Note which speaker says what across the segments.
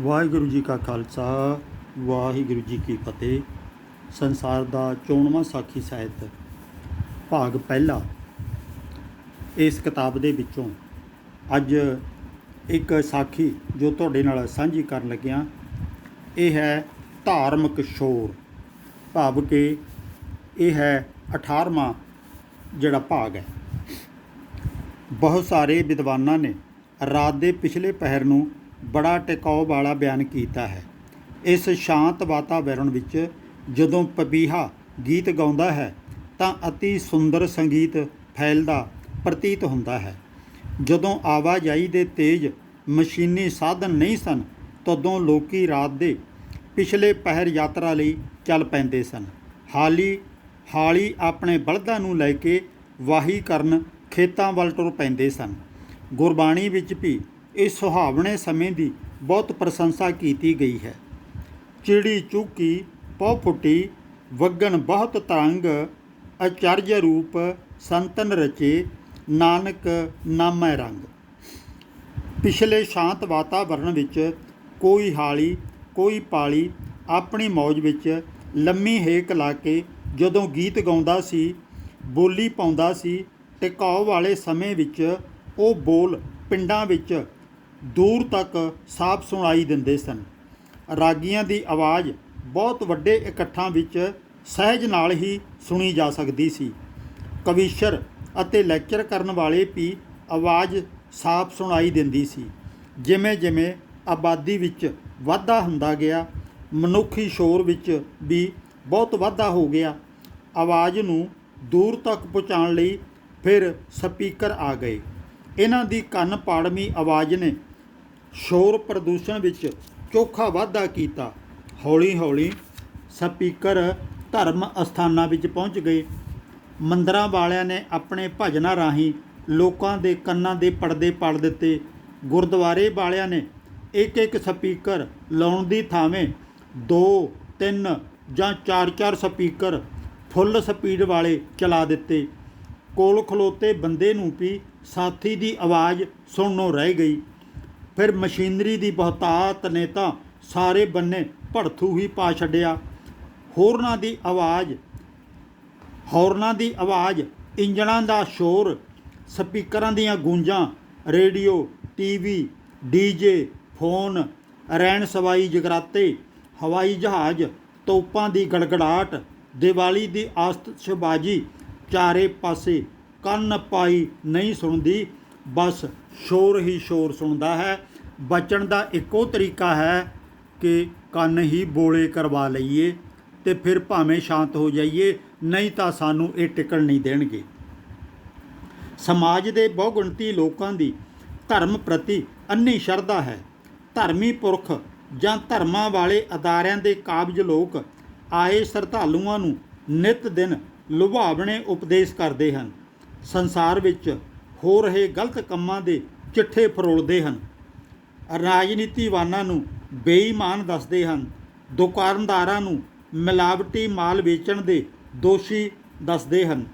Speaker 1: ਵਾਹਿਗੁਰੂ ਜੀ ਕਾ ਖਾਲਸਾ, ਵਾਹਿਗੁਰੂ ਜੀ ਕੀ ਫਤਿਹ। ਸੰਸਾਰ ਦਾ ਚੋਣਵਾਂ ਸਾਖੀ ਸਾਹਿਤ, ਭਾਗ ਪਹਿਲਾ। ਇਸ ਕਿਤਾਬ ਦੇ ਵਿੱਚੋਂ ਅੱਜ ਇੱਕ ਸਾਖੀ ਜੋ ਤੁਹਾਡੇ ਨਾਲ ਸਾਂਝੀ ਕਰਨ ਲੱਗਿਆ, ਇਹ ਹੈ ਧਾਰਮਿਕ ਸ਼ੋਰ। ਭਾਵ ਕਿ ਇਹ ਹੈ 18ਵਾਂ ਜਿਹੜਾ ਭਾਗ ਹੈ। ਬਹੁਤ ਸਾਰੇ ਵਿਦਵਾਨਾਂ ਨੇ ਰਾਤ ਦੇ ਪਿਛਲੇ ਪਹਿਰ ਨੂੰ ਬੜਾ ਟਿਕਾਉ ਵਾਲਾ ਬਿਆਨ ਕੀਤਾ ਹੈ। ਇਸ ਸ਼ਾਂਤ ਵਾਤਾਵਰਣ ਵਿੱਚ ਜਦੋਂ ਪਪੀਹਾ ਗੀਤ ਗਾਉਂਦਾ ਹੈ, ਤਾਂ ਅਤੀ ਸੁੰਦਰ ਸੰਗੀਤ ਫੈਲਦਾ ਪ੍ਰਤੀਤ ਹੁੰਦਾ ਹੈ। ਜਦੋਂ ਆਵਾਜਾਈ ਦੇ ਤੇਜ਼ ਮਸ਼ੀਨੀ ਸਾਧਨ ਨਹੀਂ ਸਨ, ਤਦੋਂ ਲੋਕੀ ਰਾਤ ਦੇ ਪਿਛਲੇ ਪਹਿਰ ਯਾਤਰਾ ਲਈ ਚੱਲ ਪੈਂਦੇ ਸਨ। ਹਾਲੀ ਹਾਲੀ ਆਪਣੇ ਬਲਦਾਂ ਨੂੰ ਲੈ ਕੇ ਵਾਹੀ ਕਰਨ ਖੇਤਾਂ ਵੱਲ ਤੁਰ ਪੈਂਦੇ ਸਨ। ਗੁਰਬਾਣੀ ਵਿੱਚ ਵੀ ਇਸ ਸੁਹਾਵਣੇ ਸਮੇਂ ਦੀ ਬਹੁਤ ਪ੍ਰਸ਼ੰਸਾ ਕੀਤੀ ਗਈ ਹੈ। ਚਿੜੀ ਚੁੱਕੀ ਪਉ ਫੁੱਟੀ, ਵਗਣ ਬਹੁਤ ਤਰੰਗ ਅਚਰਜ ਰੂਪ, ਸੰਤਨ ਰਚੇ, ਨਾਨਕ ਨਾਮੈ ਰੰਗ। ਪਿਛਲੇ ਸ਼ਾਂਤ ਵਾਤਾਵਰਣ ਵਿੱਚ ਕੋਈ ਹਾਲੀ, ਕੋਈ ਪਾਲੀ, ਆਪਣੀ ਮੌਜ ਵਿੱਚ ਲੰਮੀ ਹੇਕ ਲਾ ਕੇ ਜਦੋਂ ਗੀਤ ਗਾਉਂਦਾ ਸੀ, ਬੋਲੀ ਪਾਉਂਦਾ ਸੀ ਟਿਕਾਉ ਵਾਲੇ ਸਮੇਂ ਵਿੱਚ ਉਹ ਬੋਲ ਪਿੰਡਾਂ ਵਿੱਚ ਦੂਰ ਤੱਕ ਸਾਫ਼ ਸੁਣਾਈ ਦਿੰਦੇ ਸਨ। ਰਾਗੀਆਂ ਦੀ ਆਵਾਜ਼ ਬਹੁਤ ਵੱਡੇ ਇਕੱਠਾਂ ਵਿੱਚ ਸਹਿਜ ਨਾਲ ਹੀ ਸੁਣੀ ਜਾ ਸਕਦੀ ਸੀ। ਕਵੀਸ਼ਰ ਅਤੇ ਲੈਕਚਰ ਕਰਨ ਵਾਲੇ ਵੀ ਆਵਾਜ਼ ਸਾਫ਼ ਸੁਣਾਈ ਦਿੰਦੀ ਸੀ। ਜਿਵੇਂ ਜਿਵੇਂ ਆਬਾਦੀ ਵਿੱਚ ਵਾਧਾ ਹੁੰਦਾ ਗਿਆ, ਮਨੁੱਖੀ ਸ਼ੋਰ ਵਿੱਚ ਵੀ ਬਹੁਤ ਵਾਧਾ ਹੋ ਗਿਆ, ਆਵਾਜ਼ ਨੂੰ ਦੂਰ ਤੱਕ ਪਹੁੰਚਾਉਣ ਲਈ ਫਿਰ ਸਪੀਕਰ ਆ ਗਏ। ਇਹਨਾਂ ਦੀ ਕੰਨ ਪਾੜਮੀ ਆਵਾਜ਼ ਨੇ ਸ਼ੋਰ ਪ੍ਰਦੂਸ਼ਣ ਵਿੱਚ ਚੋਖਾ ਵਾਧਾ ਕੀਤਾ। ਹੌਲੀ-ਹੌਲੀ ਸਪੀਕਰ ਧਰਮ ਅਸਥਾਨਾਂ ਵਿੱਚ ਪਹੁੰਚ ਗਏ। ਮੰਦਰਾਂ ਵਾਲਿਆਂ ਨੇ ਆਪਣੇ ਭਜਨਾਂ ਰਾਹੀਂ ਲੋਕਾਂ ਦੇ ਕੰਨਾਂ ਦੇ ਪਰਦੇ ਪੜ ਦਿੱਤੇ। ਗੁਰਦੁਆਰੇ ਵਾਲਿਆਂ ਨੇ ਇੱਕ ਇੱਕ ਸਪੀਕਰ ਲਾਉਣ ਦੀ ਥਾਵੇਂ 2 3 ਜਾਂ 4-4 ਸਪੀਕਰ ਫੁੱਲ ਸਪੀਡ ਵਾਲੇ ਚਲਾ ਦਿੱਤੇ। ਕੋਲ ਖਲੋਤੇ ਬੰਦੇ ਨੂੰ ਵੀ ਸਾਥੀ ਦੀ ਆਵਾਜ਼ ਸੁਣਨੋਂ ਰਹਿ ਗਈ। ਫਿਰ ਮਸ਼ੀਨਰੀ ਦੀ ਬਹੁਤਾਤ ਨੇ ਤਾਂ ਸਾਰੇ ਬੰਨੇ ਭੜਥੂ ਹੀ ਪਾ ਛੱਡਿਆ। ਹੋਰਨਾਂ ਦੀ ਆਵਾਜ਼, ਹੋਰਨਾਂ ਦੀ ਆਵਾਜ਼, ਇੰਜਣਾਂ ਦਾ ਸ਼ੋਰ, ਸਪੀਕਰਾਂ ਦੀਆਂ ਗੂੰਜਾਂ, ਰੇਡੀਓ, ਟੀਵੀ, ਡੀਜੇ, ਫੋਨ, ਰੈਣ ਸਵਾਈ ਜਗਰਾਤੇ, ਹਵਾਈ ਜਹਾਜ਼, ਤੋਪਾਂ ਦੀ ਗੜਗੜਾਟ, ਦੀਵਾਲੀ ਦੀ ਆਸਤਸ਼ਬਾਜੀ, ਚਾਰੇ ਪਾਸੇ ਕੰਨ ਪਾਈ ਨਹੀਂ ਸੁਣਦੀ, ਬਸ ਸ਼ੋਰ ਹੀ ਸ਼ੋਰ ਸੁਣਦਾ ਹੈ। ਬਚਣ ਦਾ ਇੱਕੋ ਤਰੀਕਾ ਹੈ ਕਿ ਕੰਨ ਹੀ ਬੋਲੇ ਕਰਵਾ ਲਈਏ ਤੇ ਫਿਰ ਭਾਵੇਂ ਸ਼ਾਂਤ ਹੋ ਜਾਈਏ, ਨਹੀਂ ਤਾਂ ਸਾਨੂੰ ਇਹ ਟਿਕਣ ਨਹੀਂ ਦੇਣਗੇ। ਸਮਾਜ ਦੇ ਬਹੁਗਿਣਤੀ ਲੋਕਾਂ ਦੀ ਧਰਮ ਪ੍ਰਤੀ ਅੰਨੀ ਸ਼ਰਧਾ ਹੈ। ਧਰਮੀ ਪੁਰਖ ਜਾਂ ਧਰਮਾਂ ਵਾਲੇ ਅਦਾਰਿਆਂ ਦੇ ਕਾਬਜ ਲੋਕ ਆਏ ਸ਼ਰਧਾਲੂਆਂ ਨੂੰ ਨਿਤ ਦਿਨ ਲੁਭਾਵਣੇ ਉਪਦੇਸ਼ ਕਰਦੇ ਹਨ। ਸੰਸਾਰ ਵਿੱਚ ਹੋ ਰਹੇ ਗਲਤ ਕੰਮਾਂ ਦੇ ਚਿੱਠੇ ਫਰੋਲਦੇ ਹਨ। ਰਾਜਨੀਤੀਵਾਨਾਂ ਨੂੰ ਬੇਈਮਾਨ ਦੱਸਦੇ ਹਨ। ਦੁਕਾਨਦਾਰਾਂ ਨੂੰ ਮਿਲਾਵਟੀ ਮਾਲ ਵੇਚਣ ਦੇ ਦੋਸ਼ੀ ਦੱਸਦੇ ਹਨ।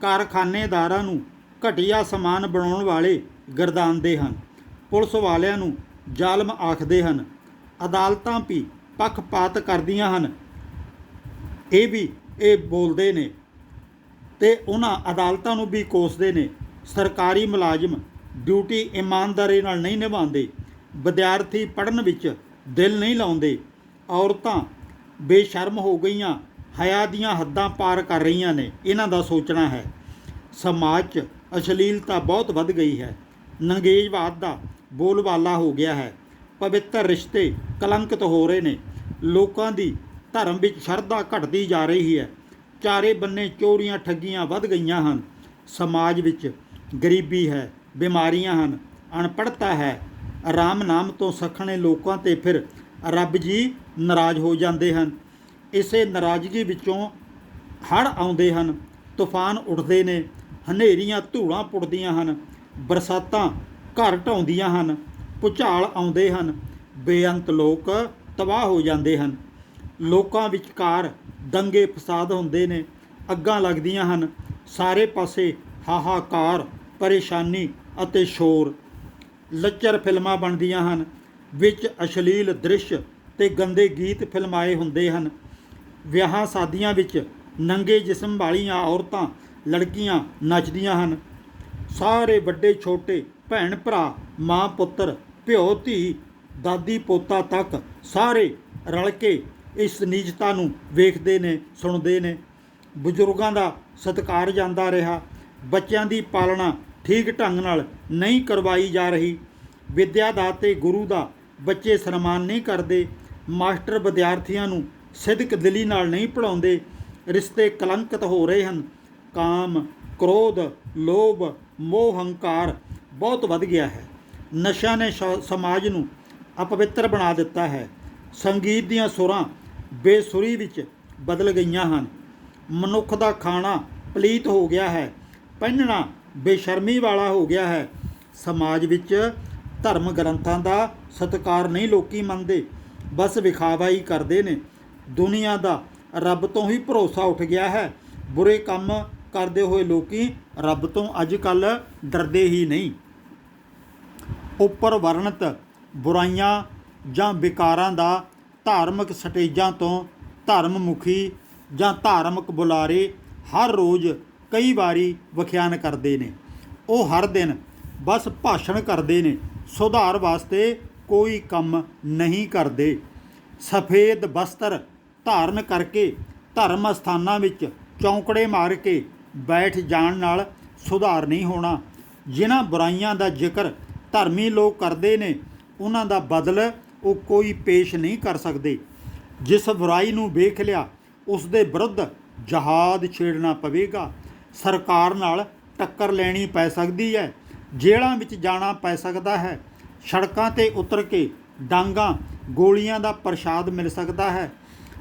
Speaker 1: ਕਾਰਖਾਨੇਦਾਰਾਂ ਨੂੰ ਘਟੀਆ ਸਮਾਨ ਬਣਾਉਣ ਵਾਲੇ ਗਰਦਾਨਦੇ ਹਨ। ਪੁਲਿਸ ਵਾਲਿਆਂ ਨੂੰ ਜ਼ਾਲਮ ਆਖਦੇ ਹਨ। ਅਦਾਲਤਾਂ ਵੀ ਪੱਖਪਾਤ ਕਰਦੀਆਂ ਹਨ। ਇਹ ਵੀ ਇਹ ਬੋਲਦੇ ਨੇ ਤੇ ਉਹਨਾਂ ਅਦਾਲਤਾਂ ਨੂੰ ਵੀ ਕੋਸਦੇ ਨੇ। ਸਰਕਾਰੀ ਮੁਲਾਜ਼ਮ ਡਿਊਟੀ ਇਮਾਨਦਾਰੀ ਨਾਲ ਨਹੀਂ ਨਿਭਾਉਂਦੇ। ਵਿਦਿਆਰਥੀ ਪੜ੍ਹਨ ਵਿੱਚ ਦਿਲ ਨਹੀਂ ਲਾਉਂਦੇ। ਔਰਤਾਂ ਬੇਸ਼ਰਮ ਹੋ ਗਈਆਂ, ਹਯਾ ਦੀਆਂ ਹੱਦਾਂ ਪਾਰ ਕਰ ਰਹੀਆਂ ਨੇ, ਇਹਨਾਂ ਦਾ ਸੋਚਣਾ ਹੈ। ਸਮਾਜ 'ਚ ਅਸ਼ਲੀਲਤਾ ਬਹੁਤ ਵੱਧ ਗਈ ਹੈ। ਨੰਗੇਜਵਾਦ ਦਾ ਬੋਲਬਾਲਾ ਹੋ ਗਿਆ ਹੈ। ਪਵਿੱਤਰ ਰਿਸ਼ਤੇ ਕਲੰਕਿਤ ਹੋ ਰਹੇ ਨੇ। ਲੋਕਾਂ ਦੀ ਧਰਮ ਵਿੱਚ ਸ਼ਰਧਾ ਘਟਦੀ ਜਾ ਰਹੀ ਹੈ। ਚਾਰੇ ਬੰਨੇ ਚੋਰੀਆਂ ਠੱਗੀਆਂ ਵੱਧ ਗਈਆਂ ਹਨ। ਸਮਾਜ ਵਿੱਚ ਗਰੀਬੀ ਹੈ, ਬਿਮਾਰੀਆਂ ਹਨ ਅਨਪੜ੍ਹਤਾ ਹੈ। ਆਰਾਮ ਨਾਮ ਤੋਂ ਸਖਣੇ ਲੋਕਾਂ ਤੇ ਫਿਰ ਰੱਬ ਜੀ ਨਾਰਾਜ਼ ਹੋ ਜਾਂਦੇ ਹਨ। ਇਸੇ ਨਾਰਾਜ਼ਗੀ ਵਿੱਚੋਂ ਹੜ੍ਹ ਆਉਂਦੇ ਹਨ, ਤੂਫਾਨ ਉੱਠਦੇ ਨੇ, ਹਨੇਰੀਆਂ ਧੂੜਾਂ ਪੁੱਟਦੀਆਂ ਹਨ, ਬਰਸਾਤਾਂ ਘਰ ਢਾਉਂਦੀਆਂ ਹਨ, ਭੁਚਾਲ ਆਉਂਦੇ ਹਨ, ਬੇਅੰਤ ਲੋਕ ਤਬਾਹ ਹੋ ਜਾਂਦੇ ਹਨ। ਲੋਕਾਂ ਵਿਚਕਾਰ ਦੰਗੇ ਫਸਾਦ ਹੁੰਦੇ ਨੇ, ਅੱਗਾਂ ਲੱਗਦੀਆਂ ਹਨ, ਸਾਰੇ ਪਾਸੇ ਹਾਹਾਕਾਰ, ਪਰੇਸ਼ਾਨੀ ਅਤੇ ਸ਼ੋਰ। ਲੱਚਰ ਫਿਲਮਾਂ ਬਣਦੀਆਂ ਹਨ, ਵਿੱਚ ਅਸ਼ਲੀਲ ਦ੍ਰਿਸ਼ ਤੇ ਗੰਦੇ ਗੀਤ ਫਿਲਮਾਏ ਹੁੰਦੇ ਹਨ। ਵਿਆਹਾਂ ਸ਼ਾਦੀਆਂ ਵਿੱਚ ਨੰਗੇ ਜਿਸਮ ਵਾਲੀਆਂ ਔਰਤਾਂ ਲੜਕੀਆਂ ਨੱਚਦੀਆਂ ਹਨ। ਸਾਰੇ ਵੱਡੇ ਛੋਟੇ ਭੈਣ ਭਰਾ, ਮਾਂ ਪੁੱਤਰ, ਪਿਓ, ਧੀ, ਦਾਦੀ ਪੋਤਾ ਤੱਕ ਸਾਰੇ ਰਲ ਕੇ ਇਸ ਨੀਚਤਾ ਨੂੰ ਵੇਖਦੇ ਨੇ, ਸੁਣਦੇ ਨੇ। ਬਜ਼ੁਰਗਾਂ ਦਾ ਸਤਿਕਾਰ ਜਾਂਦਾ ਰਿਹਾ। ਬੱਚਿਆਂ ਦੀ ਪਾਲਣਾ ਠੀਕ ਢੰਗ ਨਾਲ ਨਹੀਂ ਕਰਵਾਈ ਜਾ ਰਹੀ। ਵਿਦਿਆ ਦਾ ਤੇ ਗੁਰੂ ਦਾ ਬੱਚੇ ਸਨਮਾਨ ਨਹੀਂ ਕਰਦੇ। ਮਾਸਟਰ ਵਿਦਿਆਰਥੀਆਂ ਨੂੰ ਸਿਦਕ ਦਿਲੀ ਨਾਲ ਨਹੀਂ ਪੜਾਉਂਦੇ ਰਿਸ਼ਤੇ ਕਲੰਕਿਤ ਹੋ ਰਹੇ ਹਨ। ਕਾਮ, ਕ੍ਰੋਧ, ਲੋਭ, ਮੋਹ, ਹੰਕਾਰ ਬਹੁਤ ਵੱਧ ਗਿਆ ਹੈ। ਨਸ਼ਿਆਂ ਨੇ ਸ਼- ਸਮਾਜ ਨੂੰ ਅਪਵਿੱਤਰ ਬਣਾ ਦਿੱਤਾ ਹੈ। ਸੰਗੀਤ ਦੀਆਂ ਸੁਰਾਂ ਬੇਸੁਰੀ ਵਿੱਚ ਬਦਲ ਗਈਆਂ ਹਨ। ਮਨੁੱਖ ਦਾ ਖਾਣਾ ਪਲੀਤ ਹੋ ਗਿਆ ਹੈ। ਪਹਿਨਣਾ ਬੇਸ਼ਰਮੀ ਵਾਲਾ ਹੋ ਗਿਆ ਹੈ। ਸਮਾਜ ਵਿੱਚ ਧਰਮ ਗ੍ਰੰਥਾਂ ਦਾ ਸਤਿਕਾਰ ਨਹੀਂ ਲੋਕੀ ਮੰਨਦੇ। ਬਸ ਵਿਖਾਵਾ ਹੀ ਕਰਦੇ ਨੇ। ਦੁਨੀਆ ਦਾ ਰੱਬ ਤੋਂ ਹੀ ਭਰੋਸਾ ਉੱਠ ਗਿਆ ਹੈ। ਬੁਰੇ ਕੰਮ ਕਰਦੇ ਹੋਏ ਲੋਕੀ ਰੱਬ ਤੋਂ ਅੱਜ ਕੱਲ ਡਰਦੇ ਹੀ ਨਹੀਂ। ਉੱਪਰ ਵਰਣਤ ਬੁਰਾਈਆਂ ਜਾਂ ਵਿਕਾਰਾਂ ਦਾ ਧਾਰਮਿਕ ਸਟੇਜਾਂ ਤੋਂ ਧਰਮ ਮੁਖੀ ਜਾਂ ਧਾਰਮਿਕ ਬੁਲਾਰੇ ਹਰ ਰੋਜ਼ ਕਈ ਵਾਰੀ ਵਿਖਿਆਨ ਕਰਦੇ ਨੇ। ਉਹ ਹਰ ਦਿਨ ਬਸ ਭਾਸ਼ਣ ਕਰਦੇ ਨੇ। ਸੁਧਾਰ ਵਾਸਤੇ ਕੋਈ ਕੰਮ ਨਹੀਂ ਕਰਦੇ। ਸਫੇਦ ਬਸਤਰ ਧਾਰਨ ਕਰਕੇ ਧਰਮ ਸਥਾਨਾਂ ਵਿੱਚ ਚੌਂਕੜੇ ਮਾਰ ਕੇ ਬੈਠ ਜਾਣ ਨਾਲ ਸੁਧਾਰ ਨਹੀਂ ਹੋਣਾ। ਜਿਨ੍ਹਾਂ ਬੁਰਾਈਆਂ ਦਾ ਜ਼ਿਕਰ ਧਰਮੀ ਲੋਕ ਕਰਦੇ ਨੇ, ਉਹਨਾਂ ਦਾ ਬਦਲ ਉਹ ਕੋਈ ਪੇਸ਼ ਨਹੀਂ ਕਰ ਸਕਦੇ। ਜਿਸ ਬੁਰਾਈ ਨੂੰ ਵੇਖ ਲਿਆ ਉਸ ਦੇ ਵਿਰੁੱਧ ਜਹਾਦ ਛੇੜਨਾ ਪਵੇਗਾ। ਸਰਕਾਰ ਨਾਲ ਟੱਕਰ ਲੈਣੀ ਪੈ ਸਕਦੀ ਹੈ। ਜੇਲ੍ਹਾਂ ਵਿੱਚ ਜਾਣਾ ਪੈ ਸਕਦਾ ਹੈ। ਸੜਕਾਂ ਤੇ ਉਤਰ ਕੇ ਡਾਂਗਾ, ਗੋਲੀਆਂ ਦਾ ਪ੍ਰਸ਼ਾਦ ਮਿਲ ਸਕਦਾ ਹੈ।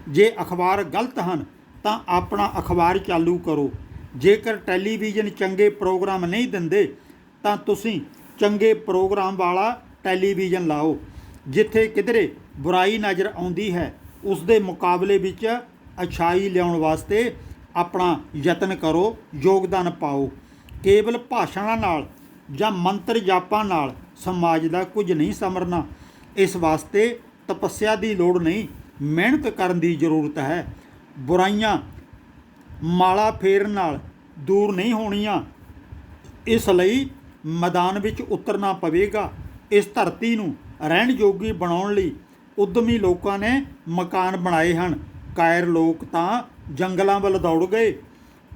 Speaker 1: ਜੇ ਅਖਬਾਰ ਗਲਤ ਹਨ, ਤਾਂ ਆਪਣਾ ਅਖਬਾਰ ਚਾਲੂ ਕਰੋ। ਜੇਕਰ ਟੈਲੀਵਿਜ਼ਨ ਚੰਗੇ ਪ੍ਰੋਗਰਾਮ ਨਹੀਂ ਦਿੰਦੇ, ਤਾਂ ਤੁਸੀਂ ਚੰਗੇ ਪ੍ਰੋਗਰਾਮ ਵਾਲਾ ਟੈਲੀਵਿਜ਼ਨ ਲਾਓ, ਜਿੱਥੇ ਕਿਧਰੇ ਬੁਰਾਈ ਨਜ਼ਰ ਆਉਂਦੀ ਹੈ। ਉਸ ਦੇ ਮੁਕਾਬਲੇ ਵਿੱਚ ਅਛਾਈ ਲਿਆਉਣ ਵਾਸਤੇ ਆਪਣਾ ਯਤਨ ਕਰੋ, ਯੋਗਦਾਨ ਪਾਓ। ਕੇਵਲ ਭਾਸ਼ਣਾਂ ਨਾਲ ਜਾਂ ਮੰਤਰ ਜਾਪਾਂ ਨਾਲ ਸਮਾਜ ਦਾ ਕੁਝ ਨਹੀਂ ਸਮਰਨਾ। ਇਸ ਵਾਸਤੇ ਤਪੱਸਿਆ ਦੀ ਲੋੜ ਨਹੀਂ, ਮਿਹਨਤ ਕਰਨ ਦੀ ਜ਼ਰੂਰਤ ਹੈ। ਬੁਰਾਈਆਂ ਮਾਲਾ ਫੇਰਨ ਨਾਲ ਦੂਰ ਨਹੀਂ ਹੋਣੀਆਂ। ਇਸ ਲਈ ਮੈਦਾਨ ਵਿੱਚ ਉਤਰਨਾ ਪਵੇਗਾ। ਇਸ ਧਰਤੀ ਨੂੰ ਰਹਿਣ ਯੋਗੀ ਬਣਾਉਣ ਲਈ ਉਦਮੀ ਲੋਕਾਂ ਨੇ ਮਕਾਨ ਬਣਾਏ ਹਨ। ਕਾਇਰ ਲੋਕ ਤਾਂ ਜੰਗਲਾਂ ਵੱਲ ਦੌੜ ਗਏ।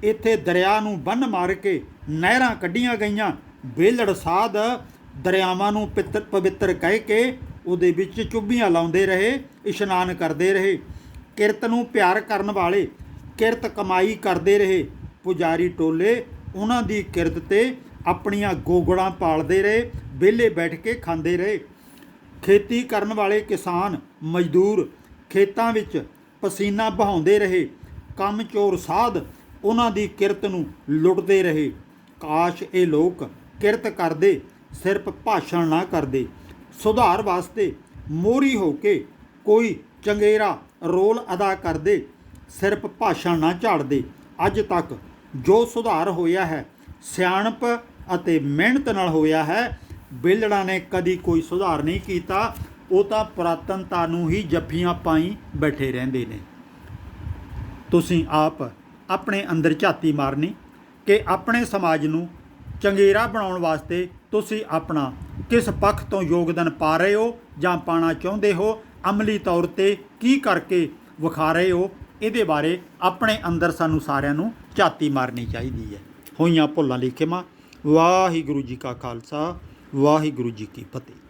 Speaker 1: ਇੱਥੇ ਦਰਿਆ ਨੂੰ ਬੰਨ ਮਾਰ ਕੇ ਨਹਿਰਾਂ ਕੱਢੀਆਂ ਗਈਆਂ। ਬੇਲੜ ਸਾਧ ਦਰਿਆਵਾਂ ਨੂੰ ਪਿੱਤਰ ਪਵਿੱਤਰ ਕਹਿ ਕੇ ਉਹਦੇ ਵਿੱਚ ਚੁੱਭੀਆਂ ਲਾਉਂਦੇ ਰਹੇ, ਇਸ਼ਨਾਨ ਕਰਦੇ ਰਹੇ। ਕਿਰਤ ਨੂੰ ਪਿਆਰ ਕਰਨ ਵਾਲੇ ਕਿਰਤ ਕਮਾਈ ਕਰਦੇ ਰਹੇ। ਪੁਜਾਰੀ ਟੋਲੇ ਉਹਨਾਂ ਦੀ ਕਿਰਤ ਤੇ ਆਪਣੀਆਂ ਗੋਗੜਾਂ ਪਾਲਦੇ ਰਹੇ, ਵਿਹਲੇ ਬੈਠ ਕੇ ਖਾਂਦੇ ਰਹੇ। ਖੇਤੀ ਕਰਨ ਵਾਲੇ ਕਿਸਾਨ, ਮਜ਼ਦੂਰ ਖੇਤਾਂ ਵਿੱਚ ਪਸੀਨਾ ਬਹਾਉਂਦੇ ਰਹੇ। ਕੰਮ, ਚੋਰ, ਸਾਧ, ਉਹਨਾਂ ਦੀ ਕਿਰਤ ਨੂੰ ਲੁੱਟਦੇ ਰਹੇ। ਕਾਸ਼ ਇਹ ਲੋਕ ਕਿਰਤ ਕਰਦੇ ਸਿਰਫ ਭਾਸ਼ਣ ਨਾ ਕਰਦੇ। ਸੁਧਾਰ ਵਾਸਤੇ ਮੋਰੀ ਹੋ ਕੇ ਕੋਈ ਚੰਗੇਰਾ ਰੋਲ ਅਦਾ ਕਰਦੇ ਸਿਰਫ ਭਾਸ਼ਣ ਨਾ ਝਾੜਦੇ। ਅੱਜ ਤੱਕ ਜੋ ਸੁਧਾਰ ਹੋਇਆ ਹੈ, ਸਿਆਣਪ ਅਤੇ ਮਿਹਨਤ ਨਾਲ ਹੋਇਆ ਹੈ, ਬਿਲੜਾਂ ਨੇ ਕਦੀ ਕੋਈ ਸੁਧਾਰ ਨਹੀਂ ਕੀਤਾ। ਉਹ ਤਾਂ ਪੁਰਾਤਨਤਾ ਨੂੰ ਹੀ ਜੱਫੀਆਂ ਪਾਈ ਬੈਠੇ ਰਹਿੰਦੇ ਨੇ। ਤੁਸੀਂ ਆਪ ਆਪਣੇ ਅੰਦਰ ਝਾਤੀ ਮਾਰਨੀ ਕਿ ਆਪਣੇ ਸਮਾਜ ਨੂੰ ਚੰਗੇਰਾ ਬਣਾਉਣ ਵਾਸਤੇ ਤੁਸੀਂ ਆਪਣਾ ਕਿਸ ਪੱਖ ਤੋਂ ਯੋਗਦਾਨ ਪਾ ਰਹੇ ਹੋ ਜਾਂ ਪਾਣਾ ਚਾਹੁੰਦੇ ਹੋ, ਅਮਲੀ ਤੌਰ ਤੇ ਕੀ ਕਰਕੇ ਵਿਖਾ ਰਹੇ ਹੋ, ਇਹਦੇ ਬਾਰੇ ਆਪਣੇ ਅੰਦਰ ਸਾਨੂੰ ਸਾਰਿਆਂ ਨੂੰ ਝਾਤੀ ਮਾਰਨੀ ਚਾਹੀਦੀ ਹੈ। ਹੋਈਆਂ ਭੁੱਲਾਂ ਲਈ ਖਿਮਾ ਵਾਹਿਗੁਰੂ ਜੀ ਕਾ ਖਾਲਸਾ, ਵਾਹਿਗੁਰੂ ਜੀ ਕੀ ਫਤਿਹ।